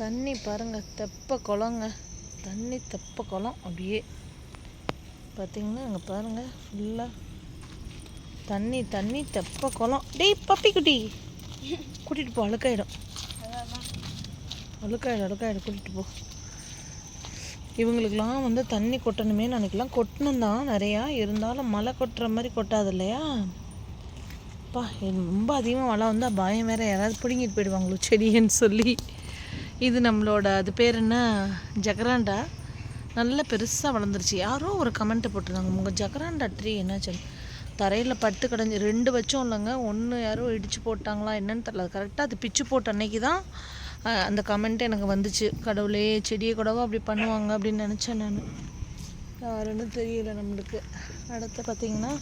தண்ணி பாருங்கள் தெப்ப குளங்க. தண்ணி தெப்ப குளம் அப்படியே. பார்த்தீங்கன்னா அங்கே பாருங்கள் ஃபுல்லாக தண்ணி தண்ணி தெப்ப குளம். டேய் பப்பி குட்டி. கூட்டிகிட்டு போ அழுக்காயிடும். அழுக்காயிடும் அழுக்காயிடும். கூட்டிகிட்டு போ. இவங்களுக்கெல்லாம் வந்து தண்ணி கொட்டணுமே நினைக்கலாம். கொட்டணும் தான் நிறையா. இருந்தாலும் மழை கொட்டுற மாதிரி கொட்டாது இல்லையா? அப்பா எனக்கு ரொம்ப அதிகமாக மழை வந்தால் பயம் வேறு. யாராவது பிடுங்கிட்டு போயிடுவாங்களோ செடின்னு சொல்லி. இது நம்மளோட அது பேர் என்ன? ஜகராண்டா? நல்ல பெருசாக வளர்ந்துருச்சு. யாரோ ஒரு கமெண்ட் போட்டிருந்தாங்க. உங்கள் ஜகராண்டா ட்ரீ என்னாச்சு தரையில் பட்டு கிடஞ்சி ரெண்டு வச்சோம் இல்லைங்க. ஒன்று யாரோ இடித்து போட்டாங்களா என்னன்னு தெரியல. கரெக்டாக அது பிச்சு போட்ட அன்னைக்கு தான் அந்த கமெண்ட் எனக்கு வந்துச்சு. கடவுளே செடியை கூடவோ அப்படி பண்ணுவாங்க அப்படின்னு நினச்சேன் நான். யாருன்னு தெரியல நம்மளுக்கு. அடுத்து பார்த்தீங்கன்னா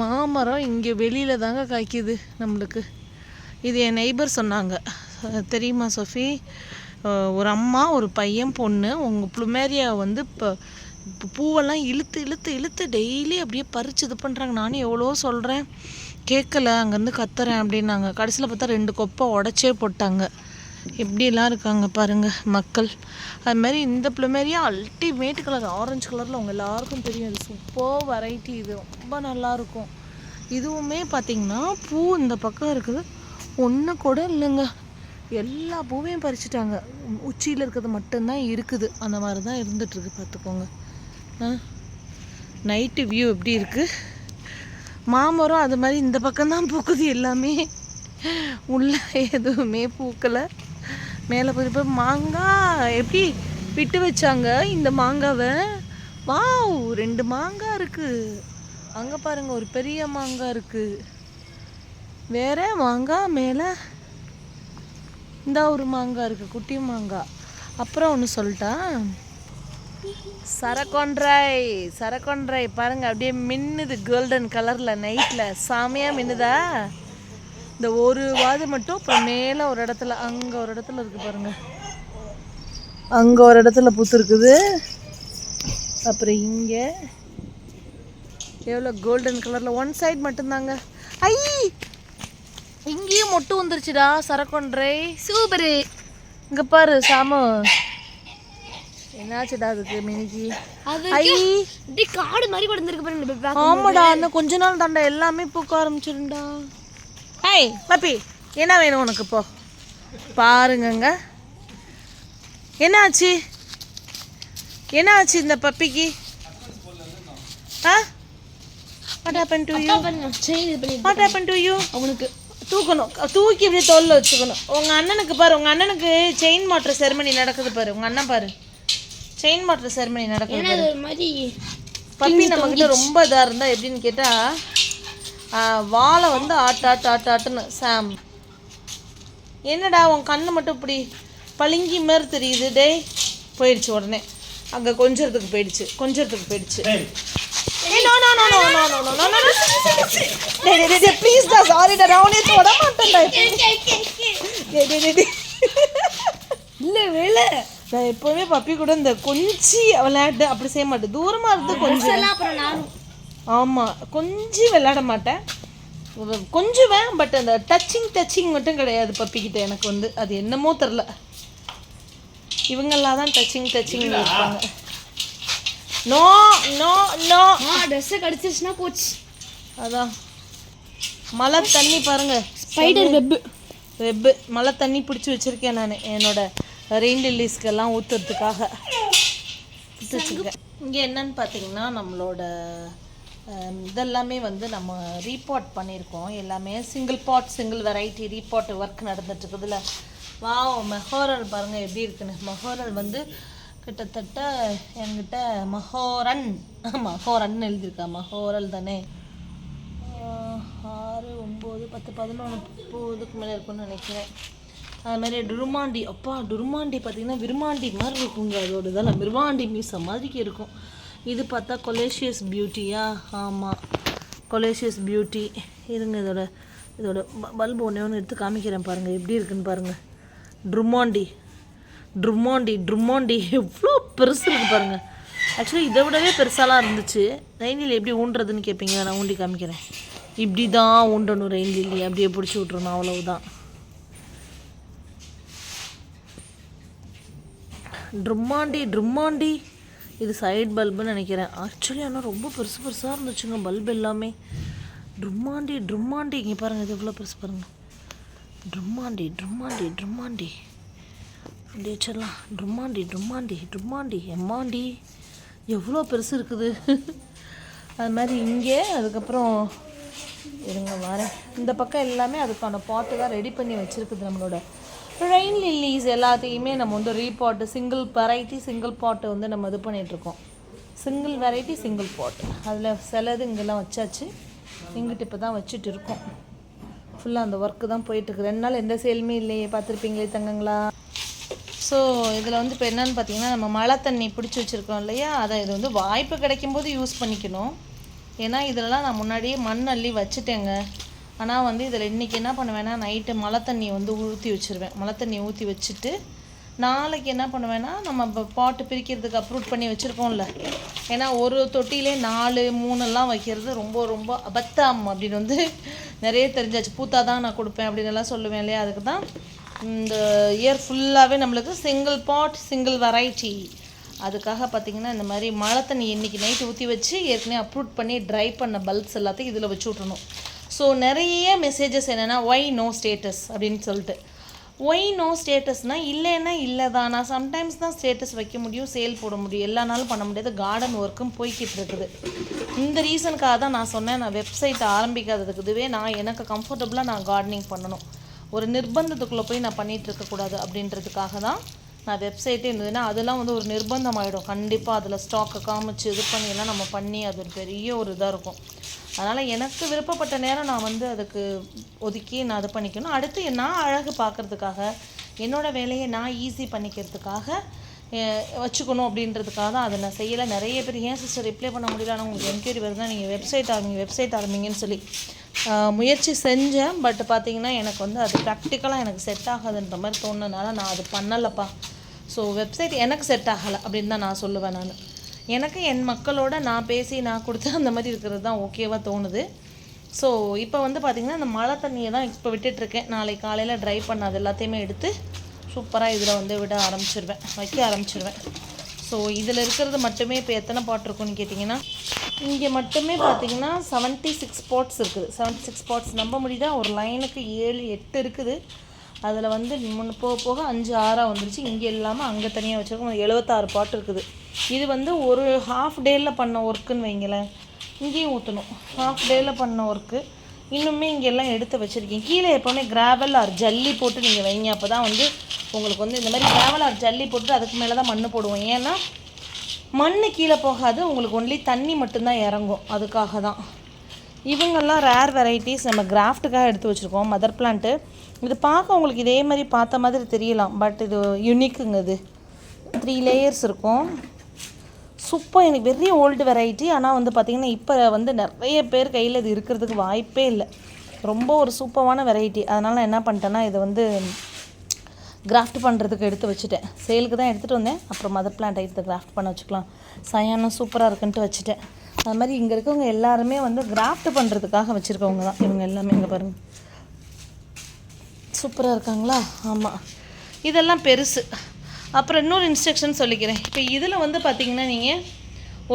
மாமரம் இங்கே வெளியில் தாங்க காய்க்குது நம்மளுக்கு. இது என் நெய்பர் சொன்னாங்க. தெரியுமா சோஃபி? ஒரு அம்மா ஒரு பையன் பொண்ணு உங்கள் ப்ளுமேரியா வந்து இப்போ பூவெல்லாம் இழுத்து இழுத்து இழுத்து டெய்லி அப்படியே பறிச்சு இது பண்ணுறாங்க நானும் எவ்வளோ சொல்கிறேன் கேட்கல அங்கேருந்து கத்துறேன் அப்படின்னாங்க. கடைசியில் பார்த்தா ரெண்டு கொப்பை உடச்சே போட்டாங்க. எப்படிலாம் இருக்காங்க பாருங்க மக்கள். அது மாதிரி இந்த ப்ளூமேரியா அல்டிமேட் கலர் ஆரஞ்சு கலரில் உங்கள் எல்லாருக்கும் தெரியும். இது சூப்பர் வெரைட்டி இது ரொம்ப நல்லா இருக்கும். இதுவுமே பார்த்திங்கன்னா பூ இந்த பக்கம் இருக்குது. ஒன்று கூட இல்லைங்க. எல்லா பூவையும் பறிச்சிட்டாங்க. உச்சியில் இருக்கிறது மட்டும்தான் இருக்குது. அந்த மாதிரி தான் இருந்துகிட்ருக்கு பார்த்துக்கோங்க நைட்டு வியூ எப்படி இருக்குது மாமரம் அது மாதிரி இந்த பக்கம்தான் பூக்குது எல்லாமே. உள்ள எதுவுமே பூக்கலை. மேலே போய் இப்போ மாங்காய் எப்படி விட்டு வச்சாங்க இந்த மாங்காவை? வாவ் ரெண்டு மாங்காய் இருக்குது அங்கே பாருங்கள் ஒரு பெரிய மாங்காய் இருக்குது வேற மாங்காய் மேலே இந்த ஒரு மாங்காய் இருக்குது குட்டி மாங்காய் அப்புறம் ஒன்று சொல்லிட்டா சரக்கொன்றாய் சரக்கொன்றாய் பாருங்க அப்படியே மின்னுது கோல்டன் கலரில் நைட்டில் சாமியாக மின்னுதா? இந்த ஒரு வாது மட்டும் அப்புறம் மேலே ஒரு இடத்துல அங்கே ஒரு இடத்துல இருக்கு பாருங்க. அங்கே ஒரு இடத்துல பூத்துருக்குது அப்புறம் இங்கே. எவ்வளோ கோல்டன் கலரில் ஒன் சைடு மட்டும்தாங்க. ஐ! இங்கேயும் மொட்டு வந்துருச்சுடா சரக்கொன்றை. சூப்பரு. இங்கே பாரு சாமு. என்னாச்சுடா அதுக்கு மினிக்கு இப்படி காடு மாதிரி கூட இருந்திருக்கு பாருங்க ஆமாடா இன்னும் கொஞ்ச நாள் தாண்டா எல்லாமே பூக்க ஆரம்பிச்சிருண்டா ஏய் பப்பி என்ன வேணும் உனக்கு இப்போ பாருங்கங்க. என்னாச்சு? என்னாச்சு இந்த பப்பிக்கு? ஆ? What happen to you what happen to you அவனுக்கு தூக்கணும். தூக்கி இப்படியே தோல்ல வச்சுக்கணும். உங்க அண்ணனுக்கு பாரு உங்க அண்ணனுக்கு செயின் மாற்ற செரிமனி நடக்குது பாரு. உங்க அண்ணன் பாரு. செயின் மாற்ற செரிமனி நடக்குது மாதிரி பப்பி நம்ம கிட்ட ரொம்ப இதா இருந்தா எப்படின்னு கேட்டா ஆ, வாழை வந்து ஆட்டு ஆட்டு ஆட்டு ஆட்டுன்னு. சாம். என்னடா உன் கண்ணு மட்டும் இப்படி பளிங்கி மாதிரி தெரியுது. டேய் போயிடுச்சு உடனே. அங்க கொஞ்சறதுக்கு போயிடுச்சு கொஞ்சறதுக்கு போயிடுச்சு. ஏய், no, no, no, no, no, no, no, no, no, no. டேய், டேய், டேய், டேய், please டா, sorry டா, நான் உன்னை தொட மாட்டேன்டா. டேய், டேய், டேய், டேய். இல்ல வேலை. நான் எப்பவுமே பப்பி கூட இந்த கொஞ்சி விளையாட்டு அப்படி செய்ய மாட்டேன். தூரமா இருந்து கொஞ்சம் எல்லாம் அப்புறம் நானும். ஆமாம் கொஞ்சம் விளையாட மாட்டேன். கொஞ்சுவேன் பட் அந்த டச்சிங் டச்சிங் மட்டும் கிடையாது பப்பிக்கிட்ட எனக்கு வந்து. அது என்னமோ தெரில இவங்கெல்லாம் தான் டச்சிங் டச்சிங் இருப்பாங்க. நோ நோ நோ ஆ ட்ரெஸ்ஸை கடிச்சிருச்சுன்னா போச்சு. அதான். மழை தண்ணி பாருங்க. ஸ்பைடர் வெப் வெப்பு மழை தண்ணி பிடிச்சி வச்சிருக்கேன் நான். என்னோட ரெயின் லில்லிஸ்க்கெல்லாம் ஊற்றுறதுக்காக வச்சுருக்கேன் இங்கே என்னன்னு பார்த்தீங்கன்னா நம்மளோட இதெல்லாமே வந்து நம்ம ரீபாட் பண்ணியிருக்கோம். எல்லாமே single pot single variety repot work நடந்துட்டு இருக்குதுல. வாவ் மெஹோரல் பாருங்கள் எப்படி இருக்குன்னு. மெஹோரல் வந்து கிட்டத்தட்ட என்கிட்ட மஹோரன் மஹோரன் எழுதியிருக்கா. மஹோரல் தானே. ஆறு ஒம்பது பத்து பதினொன்று முப்பதுக்கு மேலே இருக்கும்னு நினைக்கிறேன். அது மாதிரி டுருமாண்டி. அப்பா டுருமாண்டி பார்த்தீங்கன்னா விருமாண்டி மாதிரி இருக்குங்க. அதோட இதெல்லாம் விருமாண்டி மீசை மாதிரிக்கு இருக்கும். இது பார்த்தா கொலேஷியஸ் பியூட்டியா? ஆமாம் கொலேஷியஸ் பியூட்டி. இருங்க இதோட இதோட பல்பு ஒன்றே ஒன்று எடுத்து காமிக்கிறேன் பாருங்கள் எப்படி இருக்குன்னு பாருங்கள் ட்ருமாண்டி. ட்ருமாண்டி ட்ருமாண்டி. எவ்வளோ பெருசு இருக்குது பாருங்கள் ஆக்சுவலி இதை விடவே பெருசாலாம் இருந்துச்சு. ரெயினில் எப்படி ஊண்டுறதுன்னு கேட்பீங்க நான் ஊண்டி காமிக்கிறேன். இப்படி தான் ஊண்டணும் ரெயின் லில்லி அப்படியே பிடிச்சி விட்றணும் அவ்வளவுதான். ட்ரும்மாண்டி ட்ரும்மாண்டி இது சைடு பல்புன்னு நினைக்கிறேன். ஆக்சுவலி ஆனால் ரொம்ப பெருசு பெருசாக இருந்துச்சுங்க. பல்ப் எல்லாமே. ட்ரும்மாண்டி ட்ரும்மாண்டி இங்கே பாருங்கள் இது எவ்வளோ பெருசு பாருங்கள் ட்ரும்மாண்டி ட்ரும்மாண்டி ட்ரும்மாண்டி டீச்சர்லாம் வச்சிடலாம் ட்ரும்மாண்டி ட்ரும்மாண்டி எம்மாண்டி எவ்வளோ பெருசு இருக்குது. அது மாதிரி இங்கே அதுக்கப்புறம் இருங்க வரேன். இந்த பக்கம் எல்லாமே அதுக்கான பாட்டு தான் ரெடி பண்ணி வச்சுருக்குது நம்மளோட ரெயின் லில்லிஸ் எல்லாத்தையுமே நம்ம வந்து ரீபாட்டு சிங்கிள் வெரைட்டி சிங்கிள் பாட்டு வந்து நம்ம இது பண்ணிகிட்ருக்கோம் சிங்கிள் வெரைட்டி சிங்கிள் பாட் அதில் சிலது இங்கெல்லாம் வச்சாச்சு. இங்கிட்டு இப்போ தான் வச்சுட்டு இருக்கோம் ஃபுல்லாக அந்த ஒர்க்கு தான் போயிட்டுருக்கு ரெண்டு நாள் எந்த சேலுமே இல்லையே பார்த்துருப்பீங்களே தங்கங்களா? ஸோ இதில் வந்து இப்போ என்னன்னு பார்த்தீங்கன்னா நம்ம மழை தண்ணி பிடிச்சி வச்சுருக்கோம் இல்லையா? அதை இது வந்து வாய்ப்பு கிடைக்கும்போது யூஸ் பண்ணிக்கணும். ஏன்னா இதிலலாம் நான் முன்னாடியே மண் அள்ளி வச்சுட்டேங்க. ஆனால் வந்து இதில் இன்றைக்கி என்ன பண்ணுவேன்னா நைட்டு மழை தண்ணியை வந்து ஊற்றி வச்சுருவேன். மழை தண்ணியை ஊற்றி வச்சுட்டு நாளைக்கு என்ன பண்ணுவேன்னா நம்ம இப்போ பாட்டு பிரிக்கிறதுக்கு அப்ரூட் பண்ணி வச்சுருக்கோம்ல ஏன்னா ஒரு தொட்டிலே நாலு மூணுலாம் வைக்கிறது ரொம்ப ரொம்ப அபத்தம் அப்படின்னு வந்து நிறைய தெரிஞ்சாச்சு. பூத்தா தான் நான் கொடுப்பேன் அப்படின்னு எல்லாம் சொல்லுவேன் இல்லையா? அதுக்கு தான் இந்த இயர் ஃபுல்லாகவே நம்மளுக்கு சிங்கிள் பாட் சிங்கிள் வெரைட்டி அதுக்காக பார்த்தீங்கன்னா இந்த மாதிரி மழை தண்ணி இன்றைக்கி நைட்டு ஊற்றி வச்சு ஏற்கனவே அப்ரூட் பண்ணி ட்ரை பண்ண பல்ப்ஸ் எல்லாத்தையும் இதில் வச்சு விட்றணும் ஸோ நிறைய மெசேஜஸ் என்னென்னா ஒய் நோ ஸ்டேட்டஸ் அப்படின்னு சொல்லிட்டு. ஒய் நோ ஸ்டேட்டஸ்னால் இல்லைன்னா இல்லை தான் நான் சம்டைம்ஸ் தான் ஸ்டேட்டஸ் வைக்க முடியும் சேல் போட முடியும். எல்லா நாளும் பண்ண முடியாது. கார்டன் ஒர்க்கும் போய்கிட்டு இருக்குது. இந்த ரீசனுக்காக தான் நான் சொன்னேன். நான் வெப்சைட் ஆரம்பிக்காததுக்கு இதுவே நான் எனக்கு கம்ஃபர்டபுளாக நான் கார்டனிங் பண்ணணும். ஒரு நிர்பந்தத்துக்குள்ளே போய் நான் பண்ணிகிட்டு இருக்கக்கூடாது அப்படின்றதுக்காக தான் நான் வெப்சைட்டே இருந்ததுன்னா அதெல்லாம் வந்து ஒரு நிர்பந்தம் ஆகிடும் கண்டிப்பாக அதில் ஸ்டாக்கை காமிச்சு இது பண்ணி எல்லாம் நம்ம பண்ணி அது ஒரு பெரிய ஒரு இதாக இருக்கும். அதனால் எனக்கு விருப்பப்பட்ட நேரம் நான் வந்து அதுக்கு ஒதுக்கி நான் இது பண்ணிக்கணும். அடுத்து நான் அழகு பார்க்கறதுக்காக என்னோடய வேலையை நான் ஈஸி பண்ணிக்கிறதுக்காக வச்சுக்கணும் அப்படின்றதுக்காக தான் அதை நான் செய்யலை. நிறைய பேர் ஏன் சிஸ்டர் ரிப்ளை பண்ண முடியல? ஆனால் உங்களுக்கு என்கொயரி வருதுன்னா நீங்கள் வெப்சைட் ஆரம்பிங்க வெப்சைட் ஆரம்பிங்கன்னு சொல்லி. முயற்சி செஞ்சேன் பட் பார்த்தீங்கன்னா எனக்கு வந்து அது ப்ராக்டிக்கலாக எனக்கு செட் ஆகாதுன்ற மாதிரி தோணுனால நான் அது பண்ணலைப்பா. ஸோ வெப்சைட் எனக்கு செட் ஆகலை அப்படின்னு தான் நான் சொல்லுவேன் நான். எனக்கு என் மக்களோட நான் பேசி நான் கொடுத்து அந்த மாதிரி இருக்கிறது தான் ஓகேவாக தோணுது. ஸோ இப்போ வந்து பார்த்திங்கன்னா அந்த மழை தண்ணியை தான் இப்போ விட்டுட்ருக்கேன் நாளைக்கு காலையில் ட்ரை பண்ண அது எல்லாத்தையுமே எடுத்து சூப்பராக இதில் வந்து விட ஆரம்பிச்சிருவேன். வைக்க ஆரம்பிச்சிருவேன். ஸோ இதில் இருக்கிறது மட்டுமே இப்போ எத்தனை பாட் இருக்குன்னு கேட்டிங்கன்னா இங்கே மட்டுமே பார்த்தீங்கன்னா செவன்ட்டி சிக்ஸ் பாட்ஸ் இருக்குது. செவன்ட்டி சிக்ஸ் பாட்ஸ் நம்ப முடியுதா? ஒரு லைனுக்கு ஏழு எட்டு இருக்குது. அதில் வந்து முன்னே போக போக அஞ்சு ஆறாக வந்துருச்சு. இங்கே இல்லாமல் அங்கே தனியாக வச்சுருக்கோம். எழுபத்தாறு பாட்டு இருக்குது. இது வந்து ஒரு ஹாஃப் டேயில் பண்ண ஒர்க்குன்னு வைங்களேன். இங்கேயும் ஊற்றணும் ஹாஃப் டேயில் பண்ண ஒர்க்கு இன்னுமே இங்கே எல்லாம் எடுத்து வச்சுருக்கீங்க கீழே எப்போவுமே கிராவல் ஆர் ஜல்லி போட்டு நீங்கள் வைங்க. அப்போ தான் வந்து உங்களுக்கு வந்து இந்த மாதிரி கிராவல் ஆர் ஜல்லி போட்டு அதுக்கு மேலே தான் மண் போடுவோம். ஏன்னா மண் கீழே போகாது. உங்களுக்கு ஒன்லி தண்ணி மட்டும்தான் இறங்கும். அதுக்காக தான். இவங்கெல்லாம் ரேர் வெரைட்டிஸ் நம்ம கிராஃப்ட்டுக்காக எடுத்து வச்சுருக்கோம். மதர் பிளான்ட்டு இது பார்க்க உங்களுக்கு இதே மாதிரி பார்த்த மாதிரி தெரியலாம். பட் இது யுனிக்குங்க இது. த்ரீ லேயர்ஸ் இருக்கும். சூப்பர் எனக்கு வெரி ஓல்டு வெரைட்டி ஆனால் வந்து பார்த்திங்கன்னா இப்போ வந்து நிறைய பேர் கையில் இது இருக்கிறதுக்கு வாய்ப்பே இல்லை. ரொம்ப ஒரு சூப்பரான வெரைட்டி அதனால் நான் என்ன பண்ணிட்டேன்னா இதை வந்து கிராஃப்ட் பண்ணுறதுக்கு எடுத்து வச்சுட்டேன். சேலுக்கு தான் எடுத்துகிட்டு வந்தேன். அப்புறம் மதர் பிளான்ட் எடுத்து கிராஃப்ட் பண்ண வச்சுக்கலாம். சயானம் சூப்பராக இருக்குன்ட்டு வச்சுட்டேன். அது மாதிரி இங்கே இருக்கவங்க எல்லாருமே வந்து கிராஃப்ட் பண்ணுறதுக்காக வச்சுருக்கவங்க தான். இவங்க எல்லாமே இங்கே பாருங்கள் சூப்பராக இருக்காங்களா? ஆமாம் இதெல்லாம் பெருசு. அப்புறம் இன்னொரு இன்ஸ்ட்ரக்ஷன் சொல்லிக்கிறேன். இப்போ இதில் வந்து பார்த்தீங்கன்னா நீங்கள்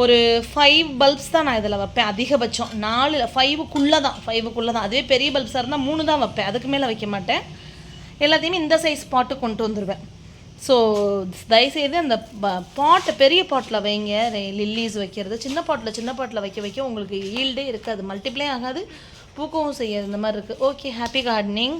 ஒரு ஃபைவ் பல்ப்ஸ் தான் நான் இதில் வைப்பேன் அதிகபட்சம். நாலு ஃபைவுக்குள்ளே தான் ஃபைவுக்குள்ளே தான் அதுவே பெரிய பல்ப்ஸாக இருந்தால் மூணு தான் வைப்பேன். அதுக்கு மேலே வைக்க மாட்டேன். எல்லாத்தையுமே இந்த சைஸ் பாட்டு கொண்டு வந்துடுவேன் ஸோ தயவுசெய்து அந்த பாட்டை பெரிய பாட்டில் வைங்க. லில்லிஸ் வைக்கிறது. சின்ன பாட்டில் சின்ன பாட்டில் வைக்க வைக்க உங்களுக்கு ஈல்டே இருக்காது. மல்டிப்ளே ஆகாது. பூக்கவும் செய்யாது இந்த மாதிரி இருக்குது ஓகே ஹாப்பி கார்டனிங்